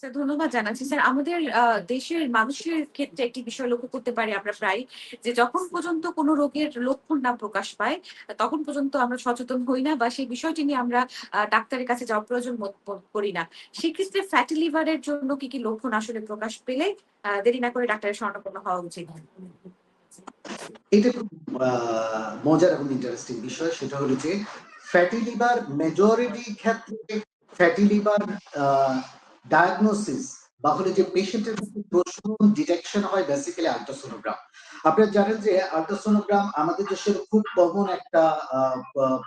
Sir ধন্যবাদ জানাচ্ছি। Sir আমাদের দেশের মানুষের ক্ষেত্রে একটি বিষয় লক্ষ্য করতে পারি আমরা প্রায় যে যখন পর্যন্ত কোনো রোগের লক্ষণ না প্রকাশ পায়, তখন পর্যন্ত আমরা সচেতন হই না বা সেই বিষয়টি নিয়ে আমরা ডাক্তারের কাছে যাওয়ার প্রয়োজন করি না। সেক্ষেত্রে ফ্যাটি লিভার এর জন্য কি, কি লক্ষণ আসলে প্রকাশ পেলে দেরি না করে ডাক্তারের শরণাপন্ন হওয়া উচিত? এটা খুব মজার এবং ইন্টারেস্টিং বিষয়। সেটা হলো যে ফ্যাটি লিভার মেজরিটি ক্ষেত্রে ফ্যাটি লিভার ডায়াগনোসিস বা হলো যে পেশেন্টের প্রথম ডিটেকশন হয় বেসিক্যালি আল্ট্রাসোনোগ্রাম। আপনারা জানেন যে আল্ট্রাসোনোগ্রাম আমাদের দেশের খুব কমন একটা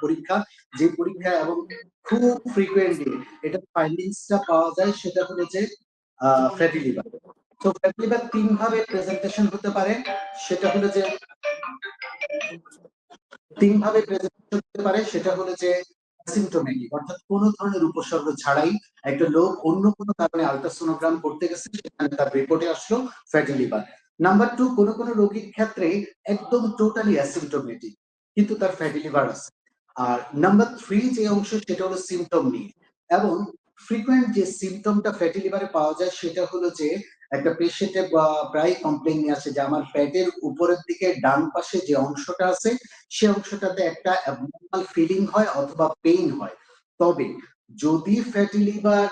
পরীক্ষা। যে পরীক্ষা এবং খুব ফ্রিকোয়েন্টলি এটা ফাইন্ডিংস টা পাওয়া যায় সেটা হলো যে ফ্যাটি লিভার। তো ফ্যাটি লিভার ৩ ভাবে প্রেজেন্টেশন হতে পারে। সেটা হলো যে তিন ভাবে প্রেজেন্টেশন হতে পারে সেটা হলো যে অ্যাসিম্পটোমেটিক অর্থাৎ কোন ধরনের উপসর্গ ছাড়াই একটা লোক অন্য কোনো কারণে আল্ট্রাসোনোগ্রাম করতে গেছে সেখানে তার রিপোর্টে আসলো ফ্যাটি লিভার। নাম্বার টু কোন, কোন রোগীর ক্ষেত্রে একদম টোটালি অ্যাসিম্পটোমেটিক কিন্তু তার ফ্যাটি লিভার আছে। আর নাম্বার থ্রি যে অংশ সেটা হলো সিম্পটম নিয়ে এবং ফ্রিকোয়েন্ট যে সিম্পটমটা ফ্যাটি লিভারে পাওয়া যায় সেটা হলো যে একটা পেশেন্টে প্রায় কমপ্লেইন নিয়ে আসে যে আমার পেটের উপরের দিকে ডান পাশে যে অংশটা আছে, সে অংশটাতে একটা অ্যাবনরমাল ফিলিং হয় অথবা পেইন হয়। তবে যদি ফ্যাটি লিভার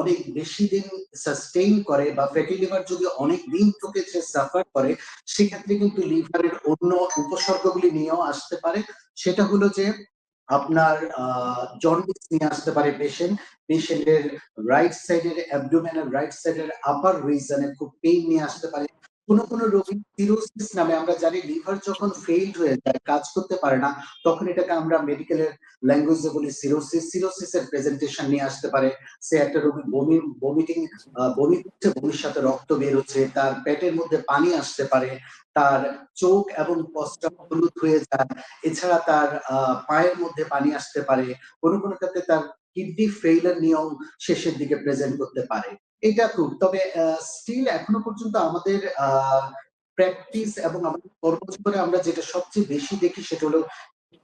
অনেক বেশি দিন সাস্টেইন করে বা ফ্যাটি লিভার যদি অনেক দিন থেকে সে সাফার করে, সেক্ষেত্রে কিন্তু লিভারের অন্য উপসর্গগুলি নিয়েও আসতে পারে। সেটা হলো যে আপনার জন্ডিস নিয়ে আসতে পারে পেশেন্ট। পেশেন্টের রাইট সাইডের অ্যাবডোমেনের রাইট সাইডের আপার রিজনে খুব পেইন নিয়ে আসতে পারে। কোন, কোন রোগী সিরোসিস নামে আমরা জানি লিভার যখন ফেইলড হয়ে যায়, কাজ করতে পারে না, তখন এটাকে আমরা মেডিকেল এর ল্যাঙ্গুয়েজ বলি সিরোসিস। সিরোসিস এর প্রেজেন্টেশন নিয়ে আসতে পারে। সে একটা রোগী বমি বমিটিং বমি করছে, বমির সাথে রক্ত বের হচ্ছে, তার পেটের মধ্যে পানি আসতে পারে, তার চোখ এবং প্রস্রাব হলুদ হয়ে যায়। এছাড়া তার পায়ের মধ্যে পানি আসতে পারে। কোনো কোনো ক্ষেত্রে তার কিডনি ফেইলার নিয়েও শেষের দিকে প্রেজেন্ট করতে পারে। এটা খুব তবে স্টিল এখনও পর্যন্ত আমাদের প্র্যাকটিস এবং আমাদের কর্মজীবনে আমরা যেটা সবচেয়ে বেশি দেখি সেটা হলো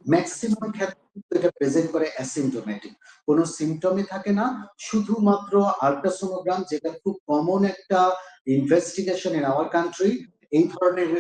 ম্যাক্সিমাম ক্ষেত্রে এটা প্রেজেন্ট করে অ্যাসিমটোমেটিক কোনো সিমটমে থাকে না। শুধুমাত্র আল্ট্রাসোনোগ্রাম যেটা খুব কমন একটা ইনভেস্টিগেশন ইন আওয়ার কান্ট্রি এই ধরনের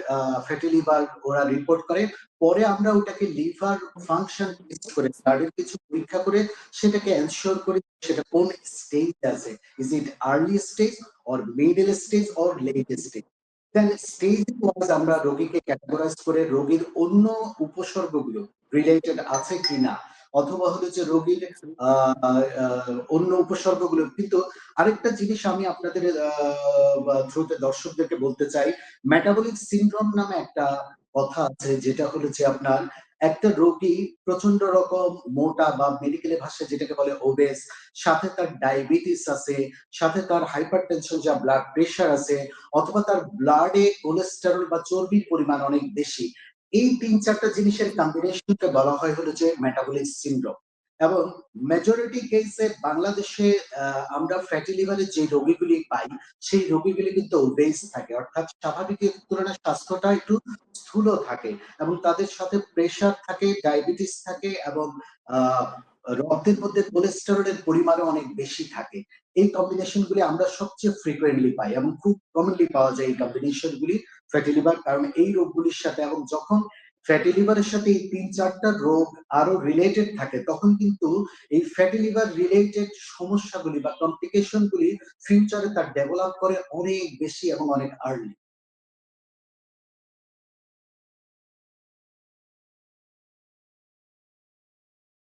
ফ্যাটি লিভার ওরা রিপোর্ট করে। পরে আমরা ওটাকে লিভার ফাংশন করে ব্লাডের কিছু পরীক্ষা করে, সেটাকে এনশিওর করি সেটা কোন স্টেজ আছে। Is it early stage or middle stage or late stage. Then stage wise আমরা রোগীকে ক্যাটেগরাইজ করে, রোগীর অন্য উপসর্গগুলো রিলেটেড আছে কিনা অথবা হলো যে রোগীর অন্য উপসর্গগুলো কিন্তু আরেকটা জিনিস আমি আপনাদের আ বা থ্রু তে দর্শকদেরকে বলতে চাই, মেটাবলিক সিনড্রোম নামে একটা কথা আছে যেটা হলো যে আপনার একটা রোগী প্রচণ্ড রকম মোটা বা মেডিকেলের ভাষায় যেটাকে বলে ওবেস সাথে তার ডায়াবেটিস আছে, সাথে তার হাইপারটেনশন যা ব্লাড প্রেশার আছে অথবা তার ব্লাডে কোলেস্টেরল বা চর্বির পরিমাণ অনেক বেশি। এই ৩-৪ টা জিনিসের কম্বিনেশনকে বলা হয় হলো যে মেটাবলিক সিনড্রোম এবং মেজরিটি কেসে বাংলাদেশে আমরা ফ্যাটি লিভার এর যে রোগীগুলি পাই সেই রোগীগুলি কিন্তু ওবেস থাকে। অর্থাৎ স্বাভাবিকের তুলনায় স্বাস্থ্যটা একটু স্থূল থাকে এবং তাদের সাথে প্রেশার থাকে, ডায়াবেটিস থাকে এবং রক্তের মধ্যে কোলেস্টেরলের পরিমাণও অনেক বেশি থাকে। এই কম্বিনেশন গুলি আমরা সবচেয়ে ফ্রিকোয়েন্টলি পাই এবং খুব কমনলি পাওয়া যায় এই কম্বিনেশন গুলি ফ্যাটি লিভার কারণ এই রোগগুলির সাথে এবং যখন ফ্যাটি লিভারের সাথে এই তিন চারটা রোগ আরও রিলেটেড থাকে, তখন কিন্তু এই ফ্যাটি লিভার রিলেটেড সমস্যাগুলি বা কমপ্লিকেশন গুলি ফিউচারে তার ডেভেলপ করে অনেক বেশি এবং অনেক আর্লি।